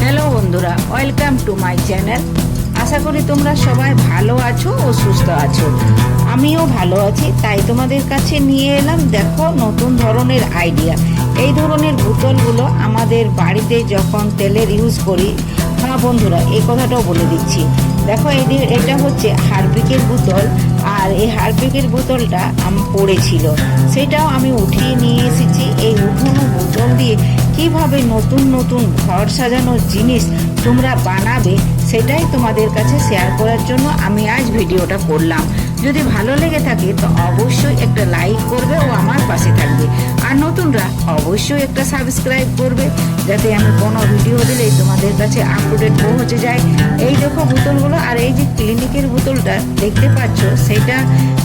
Hello বন্ধুরা welcome to my channel আশা করি তোমরা সবাই ভালো আছো ও সুস্থ আছো। আমিও ভালো আছি, তাই তোমাদের কাছে নিয়ে এলাম দেখো নতুন ধরনের আইডিয়া এই ধরনের বোতলগুলো আমাদের বাড়িতে যখন তেলের ইউজ করি হ্যাঁ বন্ধুরা এই কথাটাও বলে দিচ্ছি। দেখো যে- এটা হচ্ছে হারপিকের বোতল, আর এই হারপিকের বোতলটা আমি পড়েছিল। সেটাও আমি উঠিয়ে নিয়ে এসেছি। এই উঠোনো বোতল দিয়ে কীভাবে নতুন নতুন ঘর সাজানোর জিনিস তোমরা বানাবে সেটাই তোমাদের কাছে শেয়ার করার জন্য আমি আজ ভিডিওটা করলাম। যদি ভালো লেগে থাকে তো অবশ্যই একটা লাইক করবে ও আমার পাশে থাকবে। আর নতুনরা অবশ্যই একটা সাবস্ক্রাইব করবে, যাতে আমি কোনো ভিডিও দিলেই তোমাদের কাছে আপ টু পৌঁছে যায়। এই দেখো বোতলগুলো আর এই যে ক্লিনিকের বোতলটা দেখতে পাচ্ছ, সেটা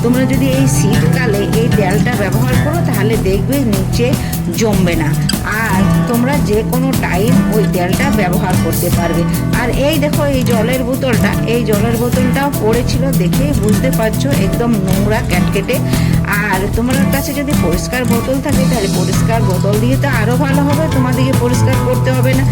তোমরা যদি এই শীতকালে এই তেলটা ব্যবহার করো, তাহলে দেখবে নিচে জমবে না। আর তোমরা যে কোনো টাইম ওই তেলটা ব্যবহার করতে পারবে। আর এই দেখো এই জলের বোতলটা, এই জলের বোতলটাও পড়েছিল দেখেই বুঝতে পারছ, একদম নোংরা ক্যাটকেটে। আর তোমার কাছে যদি পরিষ্কার বোতল থাকে, তাহলে পরিষ্কার বোতল দিয়ে তো আরও ভালো হবে, তোমাদেরকে পরিষ্কার করতে হবে না।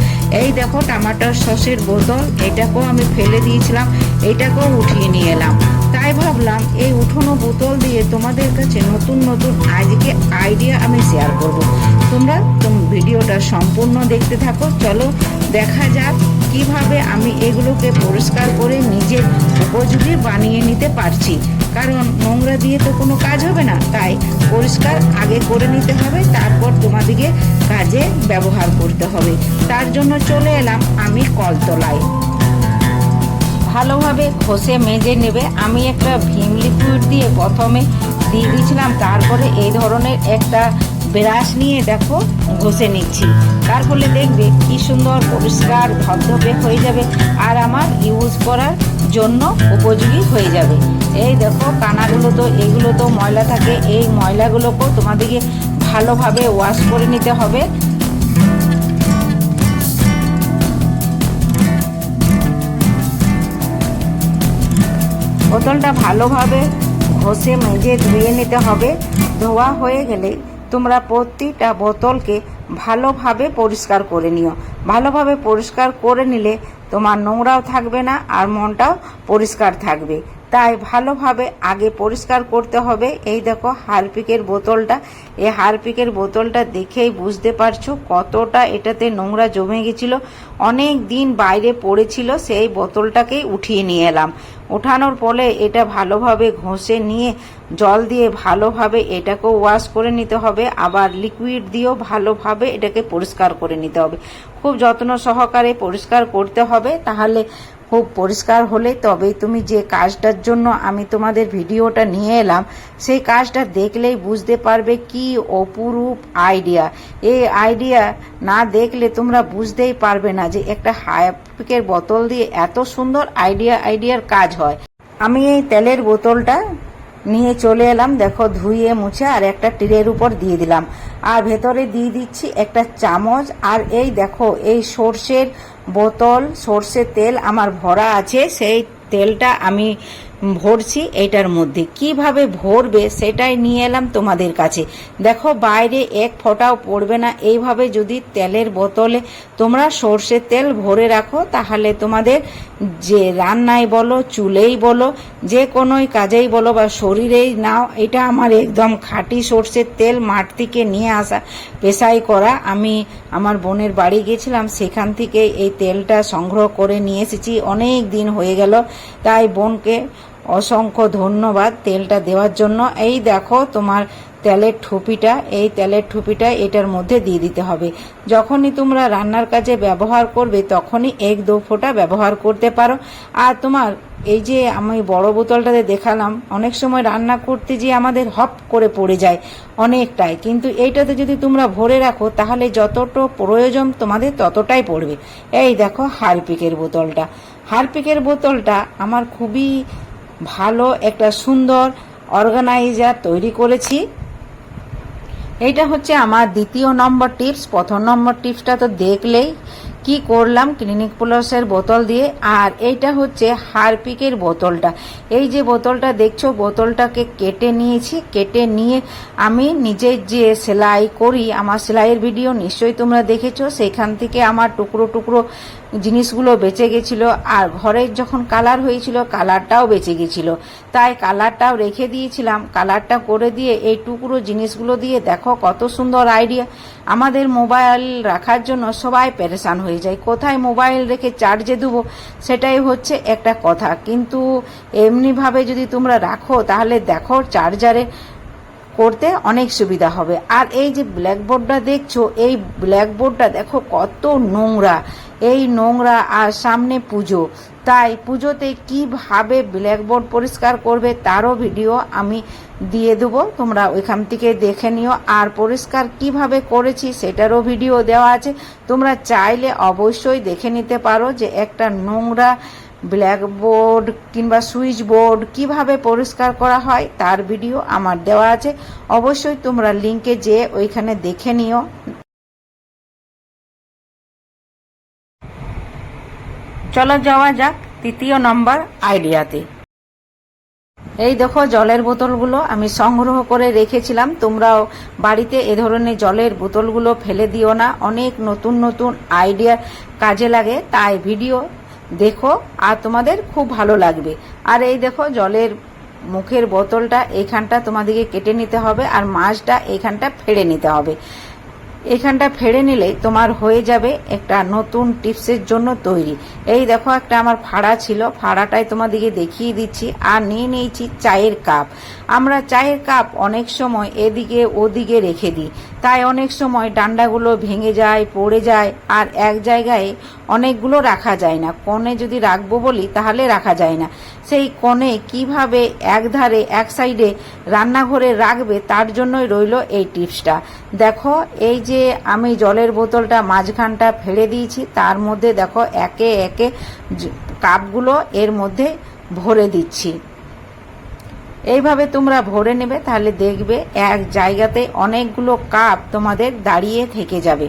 এই দেখো টমাটোর সসের বোতল, এটাকেও আমি ফেলে দিয়েছিলাম, এটাকেও উঠিয়ে নিয়ে এলাম। তাই ভাবলাম, এই উঠোনো বোতল দিয়ে তোমাদের কাছে নতুন নতুন আজকে আইডিয়া আমি শেয়ার করব। তোমরা তোম ভিডিওটা সম্পূর্ণ দেখতে থাকো, চলো দেখা যাক কীভাবে আমি এগুলোকে পরিষ্কার করে নিজের উপযোগী বানিয়ে নিতে পারছি? কারণ নোংরা দিয়ে তো কোনো কাজ হবে না। তাই পরিষ্কার আগে করে নিতে হবে, তারপর তোমাদেরকে কাজে ব্যবহার করতে হবে। তার জন্য চলে এলাম আমি কলতলায়। ভালোভাবে খসে মেজে নেবে। আমি একটা ভীম লিকুইড দিয়ে প্রথমে দিয়ে দিয়েছিলাম, তারপরে এই ধরনের একটা ব্রাশ নিয়ে দেখো, ঘষে নিচ্ছি। তার ফলে দেখবে কি সুন্দর পরিষ্কার ধবধবে হয়ে যাবে আর আমার ইউজ করার জন্য উপযোগী হয়ে যাবে। এই দেখো, কানাগুলো তো, এগুলো তো ময়লা থাকে, এই ময়লাগুলোকেও তোমাদেরকে ভালোভাবে ওয়াশ করে নিতে হবে। বোতলটা ভালোভাবে ঘষে মেজে ধুয়ে নিতে হবে। ধোয়া হয়ে গেলে তোমরা প্রতিটা বোতলকে ভালোভাবে পরিষ্কার করে নিও। ভালোভাবে পরিষ্কার করে নিলে তোমার নোংরাও থাকবে না আর মনটাও পরিষ্কার থাকবে। তাই ভালোভাবে আগে পরিষ্কার করতে হবে। এই দেখো হারপিকের বোতলটা। এই হারপিকের বোতলটা দেখেই বুঝতে পারছ কতটা এটাতে নোংরা জমে গেছিল। অনেক দিন বাইরে পড়েছিল, সেই বোতলটাকেই উঠিয়ে নিয়ে এলাম। ওঠানোর ফলে এটা ভালোভাবে ঘষে নিয়ে জল দিয়ে ভালোভাবে এটাকেও ওয়াশ করে নিতে হবে। আবার লিকুইড দিয়েও ভালোভাবে এটাকে পরিষ্কার করে নিতে হবে। খুব যত্ন সহকারে পরিষ্কার করতে হবে, তাহলে খুব পরিষ্কার হলে তবেই তুমি যে কাজটার জন্য আমি তোমাদের ভিডিওটা নিয়ে এলাম, সেই কাজটা দেখলেই বুঝতে পারবে কি অপরূপ আইডিয়া এই আইডিয়া না দেখলে তোমরা বুঝতেই পারবে না যে একটা হাইপিকের বোতল দিয়ে এত সুন্দর আইডিয়া আইডিয়ার কাজ হয়। আমি এই তেলের বোতলটা নিয়ে চলে এলাম, দেখো, ধুয়ে মুছে আর একটা টিরের উপর দিয়ে দিলাম। আর ভেতরে দিয়ে দিচ্ছি একটা চামচ, আর এই দেখো, এই সর্ষের বোতল, সর্ষের তেল আমার ভরা আছে, সেই তেলটা আমি ভরছি এইটার মধ্যে। কীভাবে ভরবে সেটাই নিয়ে এলাম তোমাদের কাছে। দেখো, বাইরে এক ফোঁটাও পড়বে না। এইভাবে যদি তেলের বোতলে তোমরা সর্ষের তেল ভরে রাখো, তাহলে তোমাদের যে রান্নায় বলো, চুলেই বলো, যে কোনোই কাজেই বলো বা শরীরেই নাও, এটা আমার একদম খাঁটি সর্ষের তেল মাঠ থেকে নিয়ে আসা পেশাই করা। আমি আমার বোনের বাড়ি গেছিলাম সেখান থেকে এই তেলটা সংগ্রহ করে নিয়ে এসেছি। অনেক দিন হয়ে গেল, তাই বোনকে অসংখ্য ধন্যবাদ তেলটা দেওয়ার জন্য। এই দেখো তোমার তেলের ঠুপিটা, এই তেলের ঠুপিটা এটার মধ্যে দিয়ে দিতে হবে। যখনই তোমরা রান্নার কাজে ব্যবহার করবে, তখনই এক দু ফোঁটা ব্যবহার করতে পারো। আর তোমার এই যে আমি বড় বোতলটাতে দেখালাম, অনেক সময় রান্না করতে যে আমাদের হপ করে পড়ে যায় অনেকটাই। কিন্তু এইটাতে যদি তোমরা ভরে রাখো, তাহলে যতটা প্রয়োজন তোমাদের ততটাই পড়বে। এই দেখো হারপিকের বোতলটা। হারপিকের বোতলটা আমার খুবই ভালো একটা সুন্দর অর্গানাইজার তৈরি করেছি। এইটা হচ্ছে আমার দ্বিতীয় নম্বর টিপস প্রথম নম্বর টিপসটা তো দেখলেই কি করলাম ক্লিনিক প্লাসের বোতল দিয়ে। আর এইটা হচ্ছে হারপিকের বোতলটা। এই যে বোতলটা দেখছ, বোতলটাকে কেটে নিয়েছি। কেটে নিয়ে আমি নিজের যে সেলাই করি, আমার সেলাইয়ের ভিডিও নিশ্চয়ই তোমরা দেখেছ। সেখান থেকে আমার টুকরো টুকরো জিনিসগুলো বেঁচে গেছিল, আর ঘরের যখন কালার হয়েছিল কালারটাও বেঁচে গেছিল। তাই কালারটাও রেখে দিয়েছিলাম। কালারটা করে দিয়ে এই টুকরো জিনিসগুলো দিয়ে দেখো কত সুন্দর আইডিয়া আমাদের মোবাইল রাখার জন্য সবাই পেরেশান হয়ে যায়। কোথায় মোবাইল রেখে চার্জে দেবো? সেটাই হচ্ছে একটা কথা। কিন্তু এমনিভাবে যদি তোমরা রাখো, তাহলে দেখো চার্জারে করতে অনেক সুবিধা হবে। আর এই যে ব্ল্যাকবোর্ডটা দেখছ, এই ব্ল্যাকবোর্ডটা দেখো কত নোংরা। এই নোংরা আর সামনে পুজো। তাই পুজোতে কীভাবে ব্ল্যাকবোর্ড পরিষ্কার করবে তারও ভিডিও আমি দিয়ে দেবো। তোমরা ওইখান থেকে দেখে নিও। আর পরিষ্কার কীভাবে করেছি সেটারও ভিডিও দেওয়া আছে। তোমরা চাইলে অবশ্যই দেখে নিতে পারো যে একটা নোংরা ব্ল্যাকবোর্ড কিংবা সুইচ বোর্ড কীভাবে পরিষ্কার করা হয় তার ভিডিও আমার দেওয়া আছে। অবশ্যই তোমরা লিংকে যেয়ে ওইখানে দেখে নিও। চলো যাওয়া যাক তৃতীয় নম্বর আইডিয়াতে। এই দেখো জলের বোতলগুলো আমি সংগ্রহ করে রেখেছিলাম। তোমরাও বাড়িতে এ ধরনের জলের বোতলগুলো ফেলে দিও না। অনেক নতুন নতুন আইডিয়া কাজে লাগে, তাই ভিডিও দেখো, আর তোমাদের খুব ভালো লাগবে। আর এই দেখো, জলের মুখের বোতলটা এইখানটা তোমাদেরকে কেটে নিতে হবে, আর মাছটা এইখানটা ফেড়ে নিতে হবে। এখানটা ফেড়ে নিলে তোমার হয়ে যাবে একটা নতুন টিপসের জন্য তৈরি। এই দেখো একটা আমার ফাড়া ছিল, ফাড়াটাই তোমাদেরকে দেখিয়ে দিচ্ছি। আর নিয়ে নিয়েছি চায়ের কাপ। আমরা চায়ের কাপ অনেক সময় এদিকে ওদিকে রেখে দিই। তাই অনেক সময় ডান্ডাগুলো ভেঙে যায়, পড়ে যায়, আর এক জায়গায় অনেকগুলো রাখা যায় না। কোণে যদি রাখব বলি, তাহলে রাখা যায় না। সেই কোণে কীভাবে এক ধারে এক সাইডে রান্নাঘরে রাখবে, তার জন্যই রইল এই টিপসটা। দেখো, এই যে আমি জলের বোতলটা মাঝখানটা ফেলে দিয়েছি, তার মধ্যে দেখো একে একে কাপগুলো এর মধ্যে ভরে দিচ্ছি। এইভাবে তোমরা ভরে নেবে, তাহলে দেখবে এক জায়গাতে অনেকগুলো কাপ তোমাদের দাঁড়িয়ে থেকে যাবে।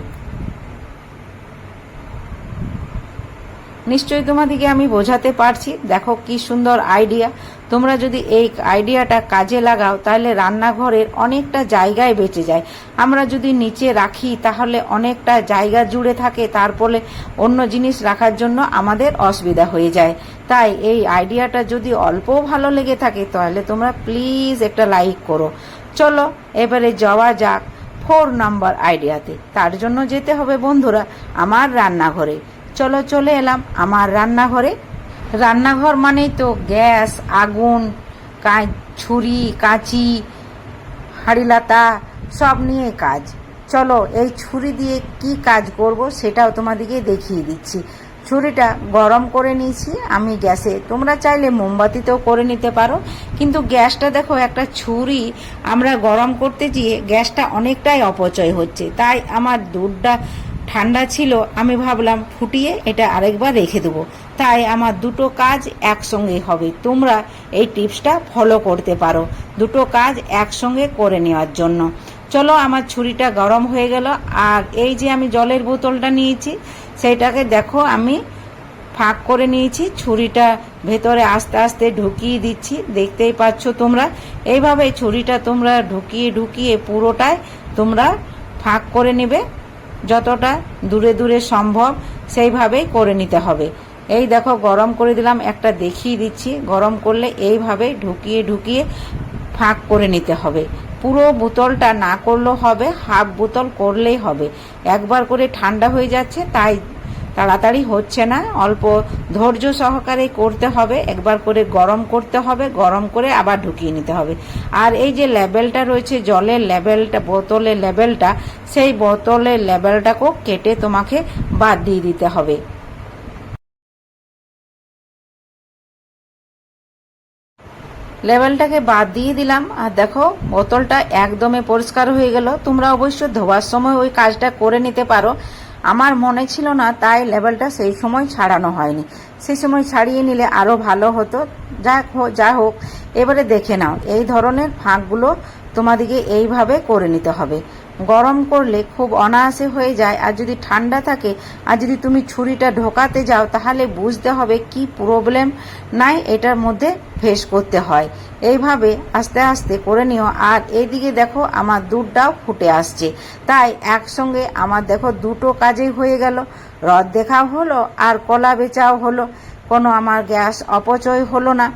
নিশ্চয়ই তোমাদেরকে আমি বোঝাতে পারছি, দেখো কি সুন্দর আইডিয়া তোমরা যদি এই আইডিয়াটা কাজে লাগাও, তাহলে রান্নাঘরের অনেকটা জায়গায় বেঁচে যায়। আমরা যদি নিচে রাখি, তাহলে অনেকটা জায়গা জুড়ে থাকে তারপরে অন্য জিনিস রাখার জন্য আমাদের অসুবিধা হয়ে যায়। তাই এই আইডিয়াটা যদি অল্প ভালো লেগে থাকে, তাহলে তোমরা প্লিজ একটা লাইক করো। চলো, এবারে যাওয়া যাক ফোর নাম্বার আইডিয়াতে। তার জন্য যেতে হবে বন্ধুরা, আমার রান্নাঘরে। চলো, চলে এলাম আমার রান্নাঘরে। রান্নাঘর মানেই তো গ্যাস, আগুন ছুরি, কাঁচি, হাঁড়িলাতা, সব নিয়ে কাজ। চলো, এই ছুরি দিয়ে কি কাজ করব সেটাও তোমাদেরকে দেখিয়ে দিচ্ছি। ছুরিটা গরম করে নিয়েছি আমি গ্যাসে। তোমরা চাইলে মোমবাতিতেও করে নিতে পারো। কিন্তু গ্যাসটা দেখো, একটা ছুরি আমরা গরম করতে গিয়ে গ্যাসটা অনেকটাই অপচয় হচ্ছে। তাই আমার দুধটা ঠান্ডা ছিল, আমি ভাবলাম ফুটিয়ে এটা আরেকবার রেখে দেবো। তাই আমার দুটো কাজ একসঙ্গে হবে। তোমরা এই টিপসটা ফলো করতে পারো দুটো কাজ একসঙ্গে করে নেওয়ার জন্য। চলো আমার ছুরিটা গরম হয়ে গেল। আর এই যে আমি জলের বোতলটা নিয়েছি, সেইটাকে দেখো আমি ফাঁক করে নিয়েছি। ছুরিটা ভেতরে আস্তে আস্তে ঢুকিয়ে দিচ্ছি। দেখতেই পাচ্ছ তোমরা? এইভাবে ছুরিটা তোমরা ঢুকিয়ে ঢুকিয়ে পুরোটাই তোমরা ফাঁক করে নেবে। যতটা দূরে দূরে সম্ভব সেইভাবেই করে নিতে হবে। এই দেখো, গরম করে দিলাম, একটা দেখিয়ে দিচ্ছি। গরম করলে এইভাবে ঢুকিয়ে ঢুকিয়ে ফাঁক করে নিতে হবে। পুরো বোতলটা না করলেও হবে, হাফ বোতল করলেই হবে। একবার করে ঠান্ডা হয়ে যাচ্ছে, তাই তাড়াতাড়ি হচ্ছে না। অল্প ধৈর্য সহকারে করতে হবে, একবার করে গরম করতে হবে, গরম করে আবার ঢুকিয়ে নিতে হবে। আর এই যে লেবেলটা রয়েছে, জলের লেবেলটা, বোতলের লেবেলটা, সেই বোতলের লেবেলটাকেও কেটে তোমাকে বাদ দিয়ে দিতে হবে। লেবেলটাকে বাদ দিয়ে দিলাম। আর দেখো, বোতলটা একদমই পরিষ্কার হয়ে গেল। তোমরা অবশ্য ধোয়ার সময় ওই কাজটা করে নিতে পারো। আমার মনে ছিল না তাই লেভেলটা সেই সময় ছাড়ানো হয়নি। সেই সময় ছাড়িয়ে নিলে আরও ভালো হতো। যা হোক যা হোক, এবারে দেখে নাও। এই ধরনের ফাঁকগুলো তোমাদেরকে এইভাবে করে নিতে হবে। গরম করলে খুব অনায়াসে হয়ে যায়। আর যদি ঠান্ডা থাকে, আর যদি তুমি ছুরিটা ঢোকাতে যাও, তাহলে বুঝতে হবে কি প্রবলেম নাই এটার মধ্যে ফেস করতে হয়। এইভাবে আস্তে আস্তে করে নিও। আর এইদিকে দেখো আমার দুধটাও ফুটে আসছে। তাই একসঙ্গে আমার দেখো দুটো কাজেই হয়ে গেল। রদ দেখাও হলো, আর কলা বেচাও হলো। কোনো আমার গ্যাস অপচয় হলো না।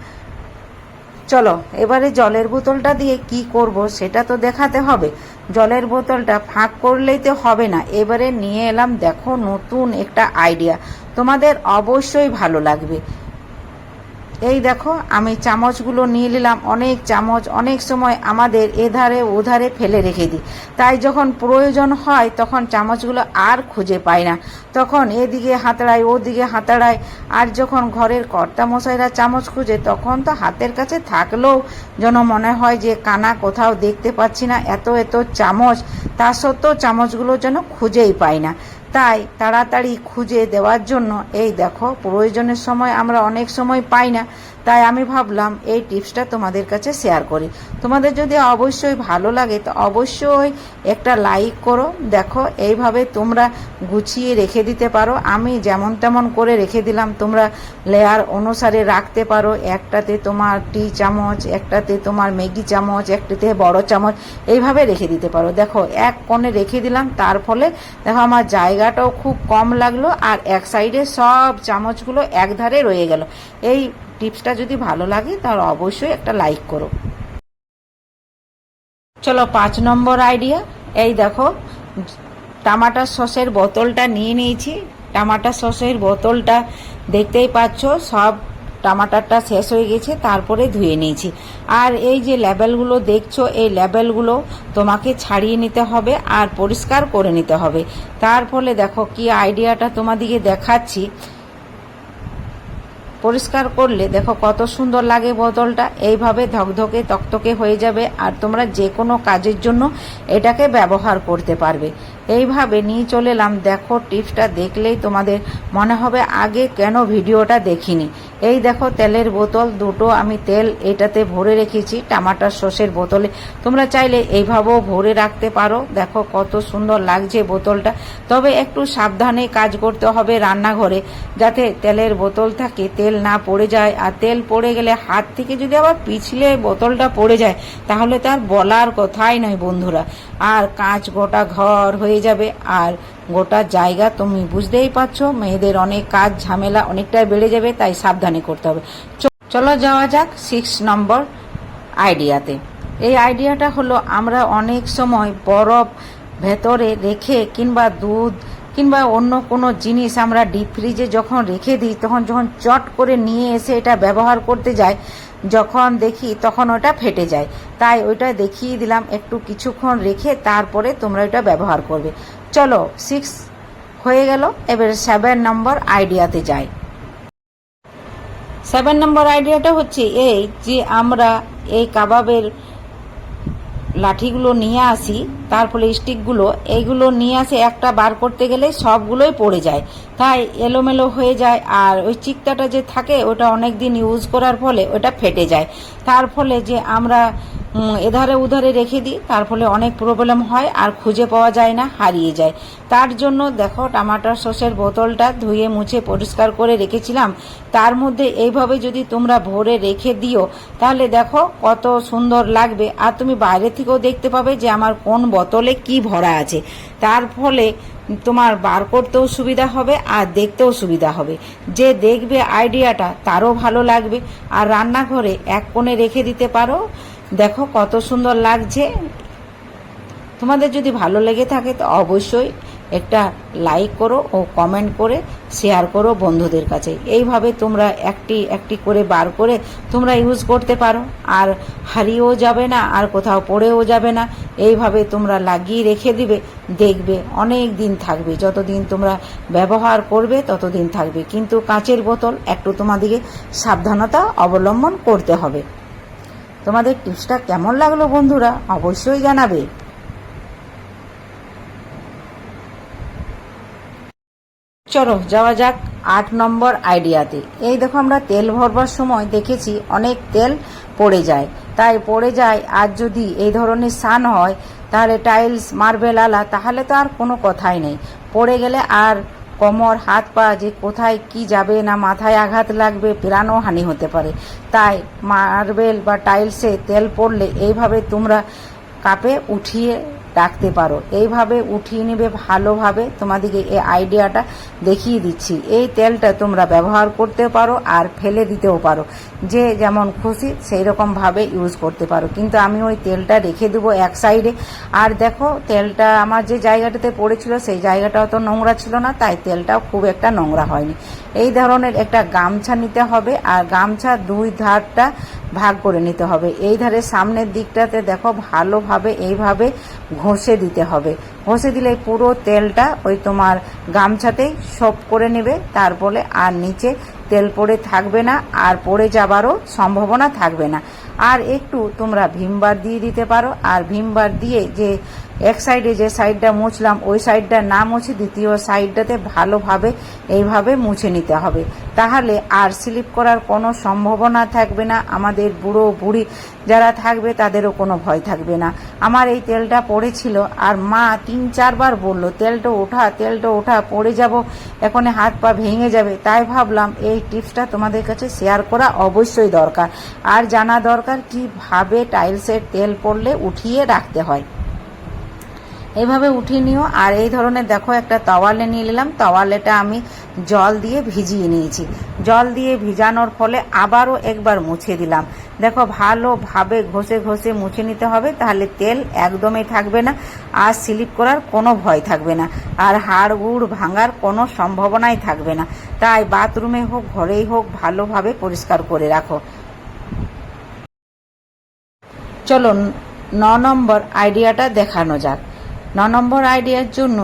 চলো, এবারে জলের বোতলটা দিয়ে কি করব সেটা তো দেখাতে হবে। জলের বোতলটা ফাঁক করলেই তো হবে না। এবারে নিয়ে এলাম, দেখো নতুন একটা আইডিয়া। তোমাদের অবশ্যই ভালো লাগবে। এই দেখো, আমি চামচগুলো নিয়ে নিলাম, অনেক চামচ, অনেক সময় আমাদের এধারে ওধারে ফেলে রেখে দিই। তাই যখন প্রয়োজন হয়, তখন চামচগুলো আর খুঁজে পাই না। তখন এদিকে হাতড়াই, ওদিকে হাতড়াই, আর যখন ঘরের কর্তামশাইরা চামচ খুঁজে, তখন তো হাতের কাছে থাকলেও যেন মনে হয় যে কানা কোথাও দেখতে পাচ্ছি না, এত এত চামচ। তা সত্ত্বেও চামচগুলো যেন খুঁজেই পাই না। তাই তাড়াতাড়ি খুঁজে দেওয়ার জন্য এই দেখো প্রয়োজনের সময় আমরা অনেক সময় পাই না। তাই আমি ভাবলাম এই টিপসটা তোমাদের কাছে শেয়ার করি। তোমাদের যদি অবশ্যই ভালো লাগে, তো অবশ্যই একটা লাইক করো। দেখো, এইভাবে তোমরা গুছিয়ে রেখে দিতে পারো। আমি যেমন তেমন করে রেখে দিলাম, তোমরা লেয়ার অনুসারে রাখতে পারো। একটাতে তোমার টি চামচ, একটাতে তোমার ম্যাগি চামচ, একটাতে বড় চামচ, এইভাবে রেখে দিতে পারো। দেখো, এক কোণে রেখে দিলাম, তার ফলে দেখো আমার জায়গাটাও খুব কম লাগল, আর এক সাইডে সব চামচগুলো এক ধারে রয়ে গেল। এই টিপসটা যদি ভালো লাগে, তাহলে অবশ্যই একটা লাইক করো। চলো পাঁচ নম্বর আইডিয়া এই দেখো টামাটার সসের বোতলটা নিয়ে নিয়েছি। টামাটার সসের বোতলটা দেখতেই পাচ্ছ, সব টামাটারটা শেষ হয়ে গেছে, তারপরে ধুয়ে নিয়েছি। আর এই যে লেবেলগুলো দেখছ, এই লেবেলগুলো তোমাকে ছাড়িয়ে নিতে হবে আর পরিষ্কার করে নিতে হবে। তার ফলে দেখো কি আইডিয়াটা তোমাদিকে দেখাচ্ছি। পরিষ্কার করলে দেখো কত সুন্দর লাগে বোতলটা। এইভাবে ধকধকে তকতকে হয়ে যাবে আর তোমরা যে কোনো কাজের জন্য এটাকে ব্যবহার করতে পারবে। এইভাবে নিয়ে চলে এলাম। দেখো, টিপসটা দেখলেই তোমাদের মনে হবে, আগে কেন ভিডিওটা দেখিনি। এই দেখো, তেলের বোতল দুটো, আমি তেল এটাতে ভরে রেখেছি, টামাটার সসের বোতলে। তোমরা চাইলে এইভাবেও ভরে রাখতে পারো। দেখো, কত সুন্দর লাগছে বোতলটা। তবে একটু সাবধানে কাজ করতে হবে রান্নাঘরে, যাতে তেলের বোতল থাকে, তেল না পড়ে যায়। আর তেল পড়ে গেলে হাত থেকে যদি আবার পিছলে বোতলটা পড়ে যায়, তাহলে তার বলার কথাই নয় বন্ধুরা। আর কাঁচ গোটা ঘর হয়ে যাবে। আর গোটা জায়গা তুমি বুঝতেই পারছ, মেয়েদের অনেক কাজ, ঝামেলা অনেকটাই বেড়ে যাবে, তাই সাবধানে করতে হবে। চলো যাওয়া যাক সিক্স নম্বর আইডিয়াতে এই আইডিয়াটা হলো আমরা অনেক সময় বরফ ভেতরে রেখে কিংবা দুধ কিংবা অন্য কোনো জিনিস আমরা ডিপ ফ্রিজে যখন রেখে দিই, তখন যখন চট করে নিয়ে এসে এটা ব্যবহার করতে যাই, যখন দেখি তখন ওটা ফেটে যায়। তাই ওইটা দেখিয়ে দিলাম, একটু কিছুক্ষণ রেখে তারপরে তোমরা এটা ব্যবহার করবে। চলো সিক্স হয়ে গেল, এবার সেভেন নম্বর আইডিয়াতে যাই। সেভেন নম্বর আইডিয়াটা হচ্ছে এই যে আমরা এই কাবাবের লাঠিগুলো নিয়ে আসি, তার ফলে স্টিকগুলো, এইগুলো নিয়ে আসে একটা বার করতে গেলে সবগুলোই পড়ে যায়। তাই এলোমেলো হয়ে যায় আর ওই চিকটাটা যে থাকে ওটা অনেক দিন ইউজ করার ফলে ওটা ফেটে যায়। তার ফলে যে আমরা এধারে উধারে রেখে দিই, তার ফলে অনেক প্রবলেম হয় আর খুঁজে পাওয়া যায় না, হারিয়ে যায়। তার জন্য দেখো, টমাটার সসের বোতলটা ধুয়ে মুছে পরিষ্কার করে রেখেছিলাম। তার মধ্যে এইভাবে যদি তোমরা ভরে রেখে দিও, তাহলে দেখো কত সুন্দর লাগবে। আর তুমি বাইরে থেকেও দেখতে পাবে যে আমার কোন বোতলে কি ভরা আছে। তার ফলে তোমার বার করতেও সুবিধা হবে আর দেখতেও সুবিধা হবে। যে দেখবে আইডিয়াটা, তারও ভালো লাগবে। আর রান্নাঘরে এক কোণে রেখে দিতে পারো। দেখো কত সুন্দর লাগছে। তোমাদের যদি ভালো লেগে থাকে তো অবশ্যই একটা লাইক করো ও কমেন্ট করে শেয়ার করো বন্ধুদের কাছে। এইভাবে তোমরা একটি একটি করে বার করে তোমরা ইউজ করতে পারো। আর হারিয়েও যাবে না, আর কোথাও পড়েও যাবে না। এইভাবে তোমরা লাগিয়ে রেখে দিবে, দেখবে অনেক দিন থাকবে। যতদিন তোমরা ব্যবহার করবে, ততদিন থাকবে। কিন্তু কাঁচের বোতল একটু তোমাদেরকে সাবধানতা অবলম্বন করতে হবে। তোমাদের টিপসটা কেমন লাগল বন্ধুরা? অবশ্যই জানাবে। চলো যাওয়া যাক আট নম্বর আইডিয়াতে। এই দেখো আমরা তেল ভরবার সময় দেখেছি অনেক তেল পড়ে যায়। তাই পড়ে যায়, আর যদি এই ধরনের সান হয়, তাহলে টাইলস, মার্বেল আলা, তাহলে তো আর কোনো কথাই নেই। পড়ে গেলে আর কোমর, হাত পা যে কোথায় কি যাবে না মাথায় আঘাত লাগবে, প্রাণও হানি হতে পারে। তাই মার্বেল বা টাইলসে তেল পড়লে এইভাবে তোমরা কাপে উঠিয়ে রাখতে পারো। এইভাবে উঠিয়ে নেবে ভালোভাবে। তোমাদেরকে এই আইডিয়াটা দেখিয়ে দিচ্ছি। এই তেলটা তোমরা ব্যবহার করতে পারো আর ফেলে দিতেও পারো। যে যেমন খুশি সেই রকমভাবে ইউজ করতে পারো। কিন্তু আমি ওই তেলটা রেখে দেবো এক সাইডে আর দেখো, তেলটা আমার যে জায়গাটাতে পড়েছিল সেই জায়গাটাও তো নোংরা ছিল না, তাই তেলটাও খুব একটা নোংরা হয়নি। এই ধরনের একটা গামছা নিতে হবে। আর গামছা দুই ধারটা ভাগ করে নিতে হবে। এই ধারে সামনের দিকটাতে দেখো ভালোভাবে এইভাবে ঘষে দিতে হবে। ঘষে দিলে পুরো তেলটা ওই তোমার গামছাতেই সব করে নেবে তারপরে আর নিচে তেল পড়ে থাকবে না আর পড়ে যাবারও সম্ভাবনা থাকবে না। আর একটু তোমরা ভিমবার দিয়ে দিতে পারো। আর ভিমবার দিয়ে যে এক সাইডে যে সাইডটা মুছলাম, ওই সাইডটা না মুছে দ্বিতীয় সাইডটাতে ভালোভাবে এইভাবে মুছে নিতে হবে। তাহলে আর স্লিপ করার কোনো সম্ভাবনা থাকবে না। আমাদের বুড়ো বুড়ি যারা থাকবে, তাদেরও কোনো ভয় থাকবে না। আমার এই তেলটা পড়েছিল আর মা তিন চারবার বলল, তেলটা ওঠা তেলটা ওঠা, পড়ে যাব, এখন হাত পা ভেঙে যাবে। তাই ভাবলাম এই টিপসটা তোমাদের কাছে শেয়ার করা অবশ্যই দরকার। আর জানা দরকার কীভাবে টাইলসের তেল পড়লে উঠিয়ে রাখতে হয়। এইভাবে উঠিয়ে নিও। আর এই ধরনের দেখো একটা তাওয়ালে নিয়ে নিলাম। তাওয়ালেটা আমি জল দিয়ে ভিজিয়ে নিয়েছি। জল দিয়ে ভিজানোর ফলে আবারও একবার মুছে দিলাম। দেখো ভালোভাবে ঘষে ঘষে মুছে নিতে হবে, তাহলে তেল একদমই থাকবে না। আর স্লিপ করার কোনো ভয় থাকবে না। আর হাড় গুড় ভাঙার কোনো সম্ভাবনাই থাকবে না। তাই বাথরুমে হোক, ঘরেই হোক, ভালোভাবে পরিষ্কার করে রাখো। চলো ন নম্বর আইডিয়াটা দেখানো যাক। ন নম্বর আইডিয়ার জন্য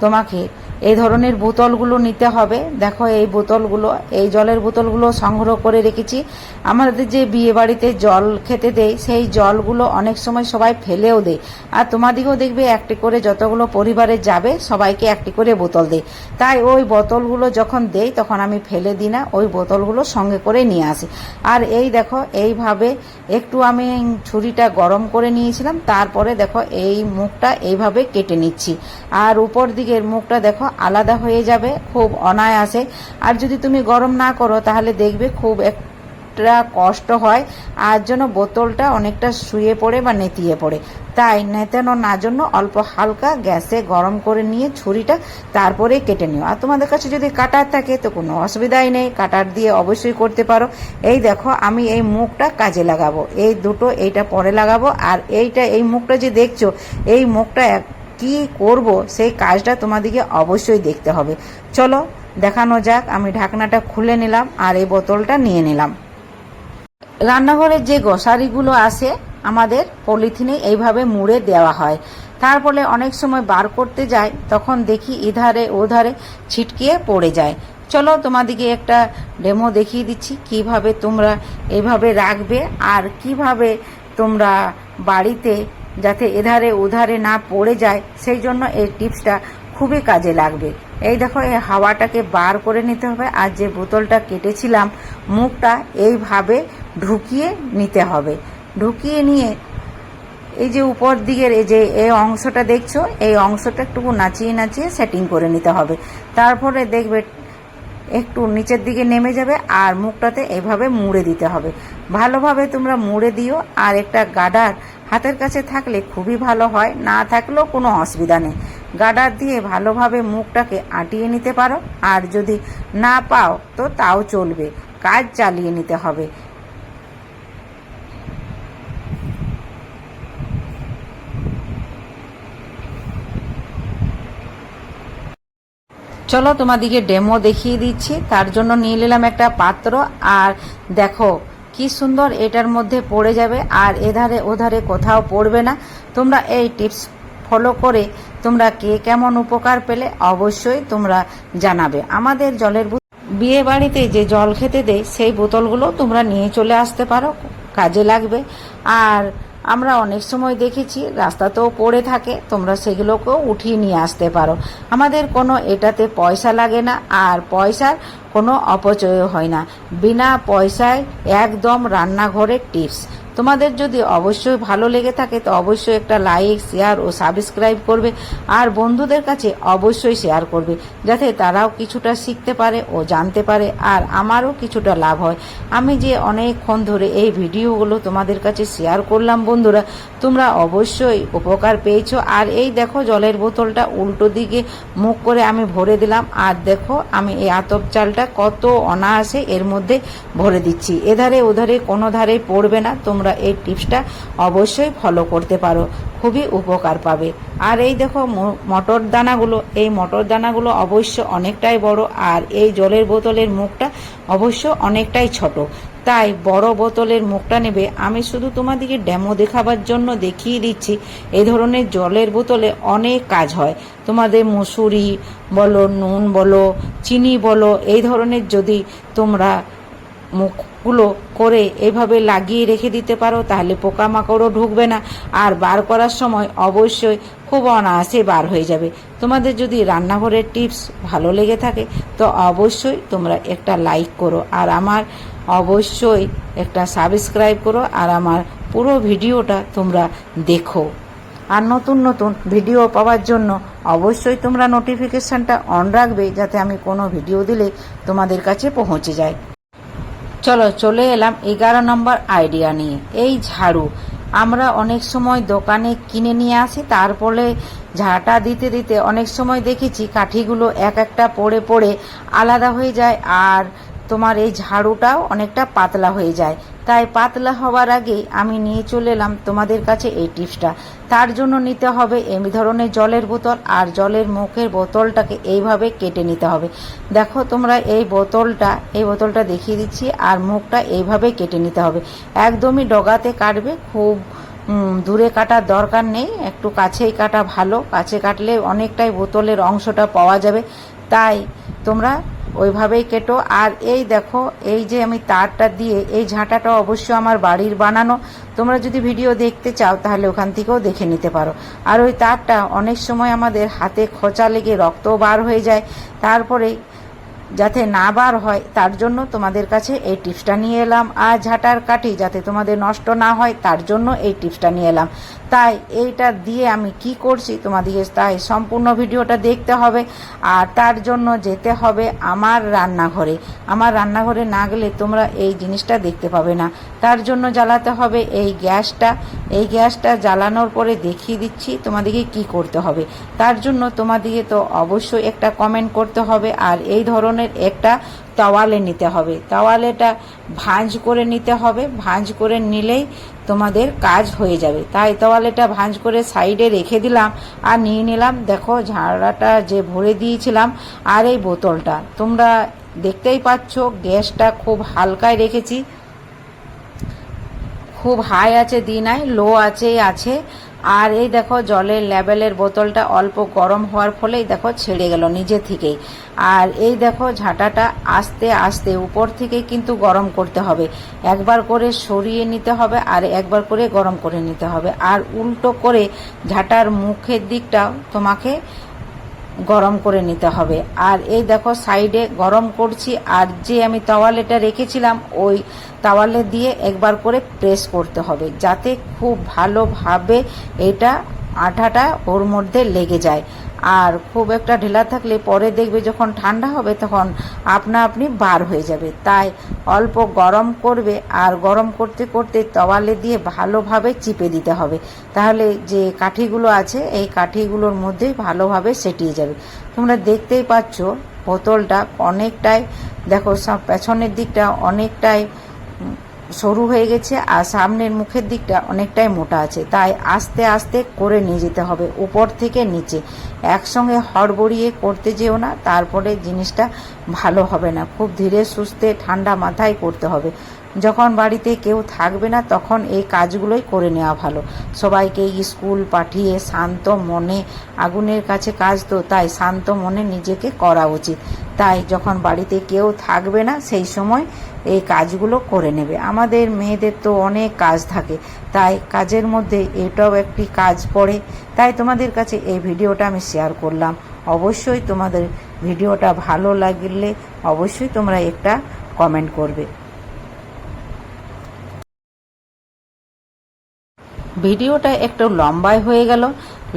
তোমাকে এই ধরনের বোতলগুলো নিতে হবে। দেখো এই বোতলগুলো, এই জলের বোতলগুলো সংগ্রহ করে রেখেছি। আমাদের যে বিয়ে বাড়িতে জল খেতে দেয় সেই জলগুলো অনেক সময় সবাই ফেলেও দেয়। আর তোমাদিকেও দেখবে একটি করে যতগুলো পরিবারে যাবে, সবাইকে একটি করে বোতল দেয়। তাই ওই বোতলগুলো যখন দেই, তখন আমি ফেলে দিই না, ওই বোতলগুলো সঙ্গে করে নিয়ে আসি। আর এই দেখো, এইভাবে একটু আমি ছুরিটা গরম করে নিয়েছিলাম, তারপরে দেখো এই মুখটা এইভাবে কেটে নিচ্ছি। আর উপর দিকের মুখটা দেখো আলাদা হয়ে যাবে, খুব অনায়াসে। আর যদি তুমি গরম না করো, তাহলে দেখবে খুব একটা কষ্ট হয়, আর জন্য বোতলটা অনেকটা শুয়ে পড়ে বা নেতিয়ে পড়ে। তাই নেতানো না জন্য অল্প হালকা গ্যাসে গরম করে নিয়ে ছুরিটা তারপরে কেটে নিও। আর তোমাদের কাছে যদি কাটার থাকে, তো কোনো অসুবিধাই নেই। কাটার দিয়ে অবশ্যই করতে পারো। এই দেখো, আমি এই মুখটা কাজে লাগাবো। এই দুটো, এইটা পরে লাগাবো। আর এইটা, এই মুখটা যে দেখছ, এই মুখটা কি করব, সেই কাজটা তোমাদেরকে অবশ্যই দেখতে হবে। চলো, দেখানো যাক, আমি ঢাকনাটা খুলে নিলাম আর এই বোতলটা নিয়ে নিলাম। রান্নাঘরের যে গোসারিগুলো আসে আমাদের পলিথিনে এইভাবে মুড়ে দেওয়া হয়। তারপরে অনেক সময় বার করতে যায়, তখন দেখি এধারে ওধারে ছিটকিয়ে পড়ে যায়। চলো তোমাদিকে একটা ডেমো দেখিয়ে দিচ্ছি, কীভাবে তোমরা এইভাবে রাখবে আর কীভাবে তোমরা বাড়িতে যাতে এধারে ওধারে না পড়ে যায়, সেই জন্য এই টিপসটা খুবই কাজে লাগবে। এই দেখো, এই হাওয়াটাকে বার করে নিতে হবে, আর যে বোতলটা কেটেছিলাম, মুখটা এইভাবে ঢুকিয়ে নিতে হবে। ঢুকিয়ে নিয়ে এই যে উপর দিকের এই যে এই অংশটা দেখছ, এই অংশটা একটু নাচিয়ে নাচিয়ে সেটিং করে নিতে হবে। তারপরে দেখবে একটু নিচের দিকে নেমে যাবে, আর মুখটাতে এভাবে মুড়ে দিতে হবে। ভালোভাবে তোমরা মুড়ে দিও, আর একটা গাডার হাতের কাছে থাকলে খুবই ভালো হয়, না থাকলেও কোনো অসুবিধা নেই। গাডার দিয়ে ভালোভাবে মুখটাকে আটিয়ে নিতে পারো, আর যদি না পাও তো তাও চলবে, কাজ চালিয়ে নিতে হবে। চলো তোমাদিকে ডেমো দেখিয়ে দিচ্ছি, তার জন্য নিয়ে নিলাম একটা পাত্র, আর দেখো কি সুন্দর এটার মধ্যে পড়ে যাবে আর এধারে ওধারে কোথাও পড়বে না। তোমরা এই টিপস ফলো করে তোমরা কে কেমন উপকার পেলে অবশ্যই তোমরা জানাবে। আমাদের জলের বিয়ে বাড়িতে যে জল খেতে দেয়, সেই বোতলগুলো তোমরা নিয়ে চলে আসতে পারো, কাজে লাগবে। আর আমরা অনেক সময় দেখেছি রাস্তাতেও পড়ে থাকে, তোমরা সেগুলোকেও উঠিয়ে নিয়ে আসতে পারো। আমাদের কোনো এটাতে পয়সা লাগে না, আর পয়সার কোনো অপচয় হয় না। বিনা পয়সায় একদম রান্নাঘরের টিপস তোমাদের যদি অবশ্যই ভালো লেগে থাকে, তো অবশ্যই একটা লাইক শেয়ার ও সাবস্ক্রাইব করবে। আর বন্ধুদের কাছে অবশ্যই শেয়ার করবে, যাতে তারাও কিছুটা শিখতে পারে ও জানতে পারে, আর আমারও কিছুটা লাভ হয়। আমি যে অনেকক্ষণ ধরে এই ভিডিওগুলো তোমাদের কাছে শেয়ার করলাম বন্ধুরা, তোমরা অবশ্যই উপকার পেয়েছ। আর এই দেখো, জলের বোতলটা উল্টো দিকে মুখ করে আমি ভরে দিলাম। আর দেখো, আমি এই আতপ চালটা কত অনায়াসে এর মধ্যে ভরে দিচ্ছি। এধারে ওধারে কোনো ধারে পড়বে না, তোমরা এই টিপসটা অবশ্যই ফলো করতে পারো, খুবই উপকার পাবে। আর এই দেখো মটর দানাগুলো, এই মটর দানাগুলো অবশ্য অনেকটাই বড় আর এই জলের বোতলের মুখটা অবশ্য অনেকটাই ছোট। তাই বড় বোতলের মুখটা নেবে, আমি শুধু তোমাদেরকে ডেমো দেখাবার জন্য দেখিয়ে দিচ্ছি, এই ধরনের জলের বোতলে অনেক কাজ হয়। তোমাদের মুসুরি বলো, নুন বলো, চিনি বলো, এই ধরনের যদি তোমরা মুখগুলো করে এভাবে লাগিয়ে রেখে দিতে পারো, তাহলে পোকামাকড়ও ঢুকবে না। আর বার করার সময় অবশ্যই খুব অনায়াসে বার হয়ে যাবে। তোমাদের যদি রান্নাঘরের টিপস ভালো লেগে থাকে, তো অবশ্যই তোমরা একটা লাইক করো, আর আমার অবশ্যই একটা সাবস্ক্রাইব করো, আর আমার পুরো ভিডিওটা তোমরা দেখো। আর নতুন নতুন ভিডিও পাওয়ার জন্য অবশ্যই তোমরা নোটিফিকেশনটা অন রাখবে, যাতে আমি কোনো ভিডিও দিলে তোমাদের কাছে পৌঁছে যায়। চলো চলে এলাম এগারো নম্বর আইডিয়া নিয়ে। এই ঝাড়ু আমরা অনেক সময় দোকানে কিনে নিয়ে আসি তারপরে ঝাঁটা দিতে দিতে অনেক সময় দেখেছি কাঠিগুলো এক একটা পড়ে পড়ে আলাদা হয়ে যায় আর তোমার এই ঝাড়ুটাও অনেকটা পাতলা হয়ে যায়। তাই পাতলা হওয়ার আগেই আমি নিয়ে চলে এলাম তোমাদের কাছে এই টিপসটা। তার জন্য নিতে হবে এই ধরনের জলের বোতল আর জলের মুখের বোতলটাকে এইভাবে কেটে নিতে হবে। দেখো তোমরা এই বোতলটা এই বোতলটা দেখিয়ে দিচ্ছি আর মুখটা এইভাবে কেটে নিতে হবে। একদমই ডগাতে কাটবে, খুব দূরে কাটার দরকার নেই, একটু কাছেই কাটা ভালো। কাছে কাটলে অনেকটাই বোতলের অংশটা পাওয়া যাবে। তাই তোমরা ওইভাবেই কেটো। আর এই দেখো, এই যে আমি তারটা দিয়ে, এই ঝাঁটাটা অবশ্য আমার বাড়ির বানানো। তোমরা যদি ভিডিও দেখতে চাও, তাহলে ওখান থেকেও দেখে নিতে পারো। আর ওই তারটা অনেক সময় আমাদের হাতে খোঁচা লেগে রক্ত বার হয়ে যায়। তারপরে যাতে না বার হয়, তার জন্য তোমাদের কাছে এই টিপসটা নিয়ে এলাম। আর ঝাঁটার কাঠি যাতে তোমাদের নষ্ট না হয়, তার জন্য এই টিপসটা নিয়ে এলাম। তাই এইটা দিয়ে আমি কি করছি তোমাদেরকে তাই সম্পূর্ণ ভিডিওটা দেখতে হবে আর তার জন্য যেতে হবে আমার রান্নাঘরে। আমার রান্নাঘরে না গেলে তোমরা এই জিনিসটা দেখতে পাবে না। তার জন্য জ্বালাতে হবে এই গ্যাসটা। এই গ্যাসটা জ্বালানোর পরে দেখিয়ে দিচ্ছি তোমাদেরকে কি করতে হবে। তার জন্য তোমাদেরকে তো অবশ্যই একটা কমেন্ট করতে হবে আর এই ধরনের একটা তাওয়ালে নিতে হবে। তাওয়ালেটা ভাঁজ করে নিতে হবে। ভাঁজ করে নিলেই তোমাদের কাজ হয়ে যাবে। তাই তোয়ালেটা ভাঁজ করে সাইডে রেখে দিলাম আর নিয়ে নিলাম। দেখো, ঝাড়াটা যে ভরে দিয়েছিলাম আর এই বোতলটা। তোমরা দেখতেই পাচ্ছ, গ্যাসটা খুব হালকায় রেখেছি। খুব হাই আছে দি নাই লো আছে আছে। আর এই দেখো, জলের লেবেলের বোতলটা অল্প গরম হওয়ার ফলেই দেখো ছেড়ে গেল নিজে থেকেই। আর এই দেখো, ঝাঁটাটা আস্তে আস্তে উপর থেকে কিন্তু গরম করতে হবে। একবার করে সরিয়ে নিতে হবে আর একবার করে গরম করে নিতে হবে। আর উল্টো করে ঝাঁটার মুখের দিকটাও তোমাকে গরম করে নিতে হবে। আর এই দেখো সাইডে গরম করছি, আর যে আমি তাওয়ালেটা রেখেছিলাম, ওই তাওয়ালে দিয়ে একবার করে প্রেস করতে হবে, যাতে খুব ভালোভাবে এটা আঠাটা ওর মধ্যে লেগে যায়। আর খুব একটা ঢেলা থাকলে পরে দেখবে যখন ঠান্ডা হবে তখন আপনা আপনি বার হয়ে যাবে। তাই অল্প গরম করবে আর গরম করতে করতে তওয়ালে দিয়ে ভালোভাবে চিপে দিতে হবে। তাহলে যে কাঠিগুলো আছে, এই কাঠিগুলোর মধ্যে ভালোভাবে সেটিয়ে যাবে। তোমরা দেখতেই পাচ্ছ, বোতলটা অনেকটাই, দেখো পেছনের দিকটা অনেকটাই সরু হয়ে গেছে আর সামনের মুখের দিকটা অনেকটাই মোটা আছে। তাই আস্তে আস্তে করে নিয়ে যেতে হবে উপর থেকে নিচে। একসঙ্গে হড়বড়িয়ে করতে যেও না, তারপরে জিনিসটা ভালো হবে না। খুব ধীরে সুস্থে ঠান্ডা মাথায় করতে হবে। যখন বাড়িতে কেউ থাকবে না, তখন এই কাজগুলোই করে নেওয়া ভালো। সবাইকে স্কুল পাঠিয়ে শান্ত মনে, আগুনের কাছে কাজ তো, তাই শান্ত মনে নিজেকে করা উচিত। তাই যখন বাড়িতে কেউ থাকবে না, সেই সময় এই কাজগুলো করে নেবে। আমাদের মেয়েদের তো অনেক কাজ থাকে, তাই কাজের মধ্যে এটাও একটি কাজ পড়ে। তাই তোমাদের কাছে এই ভিডিওটা আমি শেয়ার করলাম। অবশ্যই তোমাদের ভিডিওটা ভালো লাগলে অবশ্যই তোমরা একটা কমেন্ট করবে। ভিডিওটা একটু লম্বাই হয়ে গেল।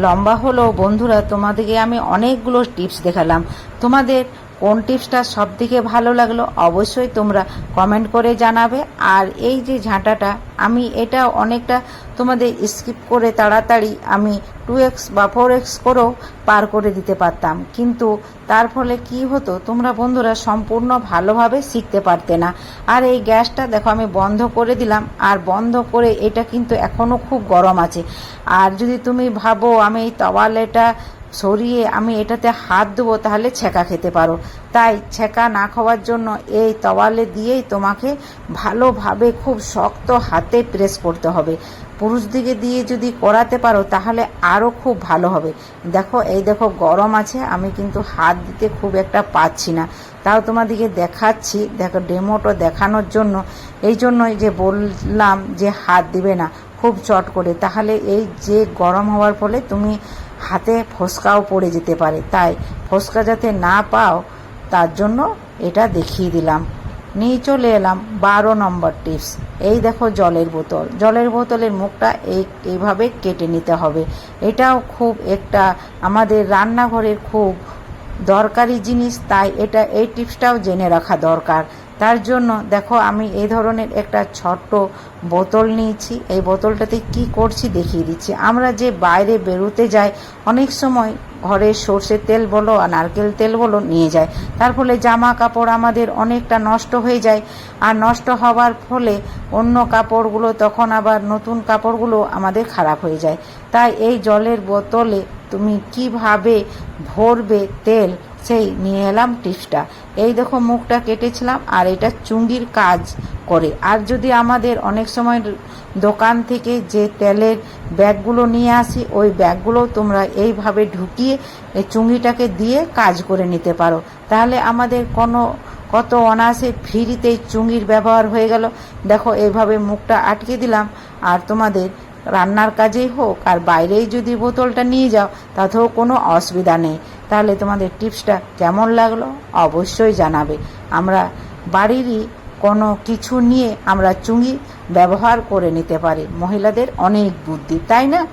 লম্বা হলো বন্ধুরা, তোমাদেরকে আমি অনেকগুলো টিপস দেখালাম। তোমাদের কোন টিপসটা সব থেকে ভালো লাগল অবশ্যই তোমরা কমেন্ট করে জানাবে। আর এই যে ঝাঁটাটা, আমি এটা অনেকটা তোমাদের স্কিপ করে তাড়াতাড়ি আমি টু এক্স বা ফোর এক্স করেও পার করে দিতে পারতাম। কিন্তু তার ফলে কি হতো, তোমরা বন্ধুরা সম্পূর্ণ ভালোভাবে শিখতে পারতে না। আর এই গ্যাসটা দেখো আমি বন্ধ করে দিলাম, আর বন্ধ করে এটা কিন্তু এখনও খুব গরম আছে। আর যদি তুমি ভাবো আমি এই তাওয়ালেটা সরিয়ে আমি এটাতে হাত দেবো, তাহলে ছেঁকা খেতে পারো। তাই ছেঁকা না খাওয়ার জন্য এই তওয়ালে দিয়েই তোমাকে ভালোভাবে খুব শক্ত হাতে প্রেস করতে হবে। পুরুষ দিকে দিয়ে যদি করাতে পারো, তাহলে আরও খুব ভালো হবে। দেখো, এই দেখো গরম আছে, আমি কিন্তু হাত দিতে খুব একটা পাচ্ছি না। তাও তোমাদেরকে দেখাচ্ছি, দেখো ডেমোটো দেখানোর জন্য। এই জন্যই যে বললাম যে হাত দিবে না, খুব চট করে। তাহলে এই যে গরম হওয়ার ফলে তুমি হাতে ফসকাও পড়ে যেতে পারে। তাই ফসকা যাতে না পাও, তার জন্য এটা দেখিয়ে দিলাম। নিয়ে চলে এলাম বারো নম্বর টিপস এই দেখো জলের বোতল। জলের বোতলের মুখটা এই, এইভাবে কেটে নিতে হবে। এটাও খুব একটা আমাদের রান্নাঘরের খুব দরকারি জিনিস, তাই এটা, এই টিপসটাও জেনে রাখা দরকার। তার জন্য দেখো, আমি এই ধরনের একটা ছোট্ট বোতল নিয়েছি। এই বোতলটাতে কি করছি দেখিয়ে দিচ্ছি। আমরা যে বাইরে বেরোতে যাই, অনেক সময় ঘরে সর্ষের তেল বলো আর নারকেল তেল বলো নিয়ে যায় তার ফলে জামা কাপড় আমাদের অনেকটা নষ্ট হয়ে যায়। আর নষ্ট হওয়ার ফলে অন্য কাপড়গুলো, তখন আবার নতুন কাপড়গুলো আমাদের খারাপ হয়ে যায়। তাই এই জলের বোতলে তুমি কীভাবে ভরবে তেল? সেই নিয়ে এলাম টিপসটা। এই দেখো মুখটা কেটেছিলাম আর এটা চুঙ্গির কাজ করে। আর যদি আমাদের অনেক সময় দোকান থেকে যে তেলের ব্যাগগুলো নিয়ে আসি, ওই ব্যাগগুলো তোমরা এইভাবে ঢুকিয়ে এই চুঙ্গিটাকে দিয়ে কাজ করে নিতে পারো। তাহলে আমাদের কোনো, কত অনায়াসে ফ্রিতেই চুঙ্গির ব্যবহার হয়ে গেল। দেখো এইভাবে মুখটা আটকে দিলাম আর তোমাদের রান্নার কাজেই হোক আর বাইরেই যদি বোতলটা নিয়ে যাও, তাতেও কোনো অসুবিধা নেই। তাহলে তোমাদের টিপসটা কেমন লাগল অবশ্যই জানাবে। আমরা বাড়িরই কোনো কিছু নিয়ে আমরা চুঙ্গি ব্যবহার করে নিতে পারি। মহিলাদের অনেক বুদ্ধি, তাই না?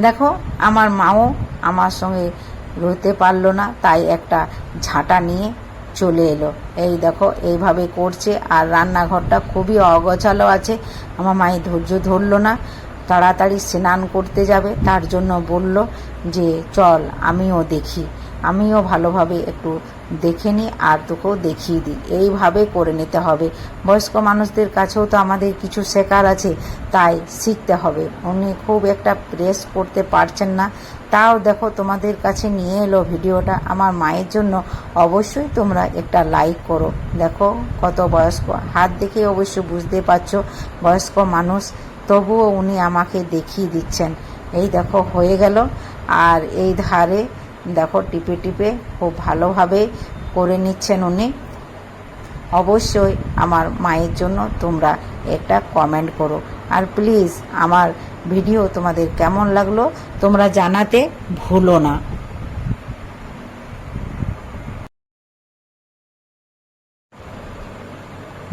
দেখো, আমার মাও আমার সঙ্গে রইতে পারল না, তাই একটা ঝাঁটা নিয়ে চলে এলো। এই দেখো, এইভাবে করছে আর রান্নাঘরটা খুবই অগোছালো আছে। আমার মায়ের ধৈর্য ধরলো না, তাড়াতাড়ি স্নান করতে যাবে। তার জন্য বলল যে, চল, আমিও দেখি। আমিও ভালোভাবে একটু দেখে নিই আর তোকেও দেখিয়ে দিই। এইভাবে করে নিতে হবে। বয়স্ক মানুষদের কাছেও তো আমাদের কিছু শেখার আছে, তাই শিখতে হবে। উনি খুব একটা প্রেস করতে পারছেন না। তাও দেখো তোমাদের কাছে নিয়ে এলো ভিডিওটা। আমার মায়ের জন্য অবশ্যই তোমরা একটা লাইক করো। দেখো কত বয়স্ক। হাত দেখে অবশ্য বুঝতে পারছ, বয়স্ক মানুষ। তবুও উনি আমাকে দেখিয়ে দিচ্ছেন। এই দেখো হয়ে গেল। আর এই ধারে দেখো, টিপে টিপে খুব ভালোভাবে করে নিচ্ছেন উনি। অবশ্যই আমার মায়ের জন্য তোমরা একটা কমেন্ট করো। আর প্লিজ, আমার ভিডিও তোমাদের কেমন লাগল তোমরা জানাতে ভুলো না।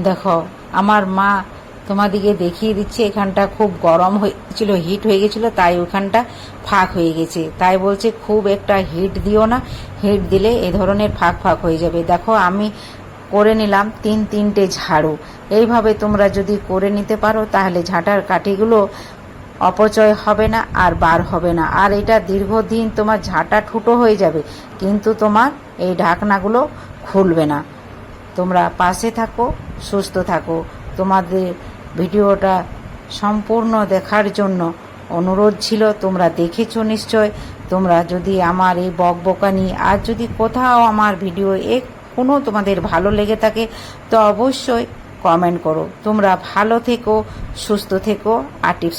দেখো, আমার মা তোমাদিকে দেখিয়ে দিচ্ছে, এখানটা খুব গরম হয়েছিল হিট হয়ে গেছিল, তাই ওখানটা ফাঁক হয়ে গেছে। তাই বলছে, খুব একটা হিট দিও না হিট দিলে এ ধরনের ফাঁক ফাঁক হয়ে যাবে। দেখো, আমি করে নিলাম তিন তিনটে ঝাড়ু। এইভাবে তোমরা যদি করে নিতে পারো, তাহলে ঝাঁটার কাঠিগুলো অপচয় হবে না আর বার হবে না। আর এটা দীর্ঘদিন তোমার ঝাঁটা ঠুটো হয়ে যাবে, কিন্তু তোমার এই ঢাকনাগুলো খুলবে না। তোমরা পাশে থাকো, সুস্থ থাকো। তোমাদের ভিডিওটা সম্পূর্ণ দেখার জন্য অনুরোধ ছিল, তোমরা দেখেছ নিশ্চয়। তোমরা যদি আমার এই বক বকানি আর যদি কোথাও আমার ভিডিও এক কোনো তোমাদের ভালো লেগে থাকে, তো অবশ্যই কমেন্ট করো। তোমরা ভালো থেকো, সুস্থ থেকো, আর টিপস